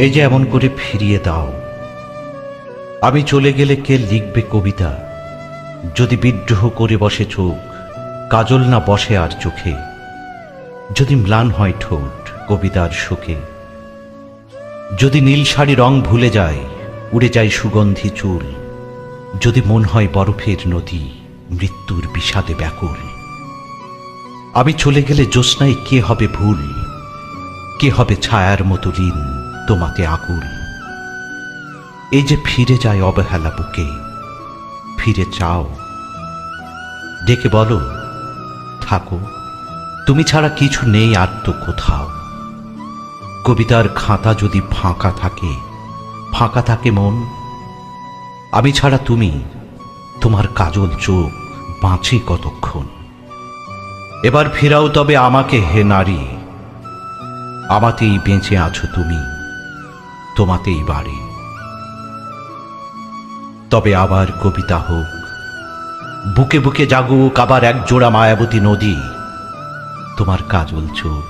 এই যে এমন করে ফিরিয়ে দাও। আমি চলে গেলে কে লিখবে কবিতা? যদি বিদ্রোহ করে বসে চোখ, কাজল না বসে আর চোখে? যদি ম্লান হয় ঠোঁট কবিতার শোকে? যদি নীল শাড়ি রং ভুলে যায়, উড়ে যায় সুগন্ধি চুল? যদি মন হয় বরফের নদী, মৃত্যুর বিষাদে ব্যাকুল? আমি চলে গেলে জ্যোৎস্নায় কে হবে ভুল? কে হবে ছায়ার মতো ঋণ তোমাকে আকুল। এই যে ফিরে যায় অবহেলা বুকে, ফিরে চাও। ডেকে বলো, থাকো, তুমি ছাড়া কিছু নেই আর তো কোথাও। কবিতার খাতা যদি ফাঁকা থাকে ফাঁকা থাকে মন, আমি ছাড়া তুমি তোমার কাজল চোখ বাঁচি কতক্ষণ। এবার ফেরাও তবে আমাকে, হে নারী, আমাতেই বেঁচে আছো তুমি। তোমাতেই বাড়ি। তবে আবার কবিতা হোক, বুকে বুকে জাগুক আবার এক জোড়া মায়াবতী নদী, তোমার কাজল চোখ।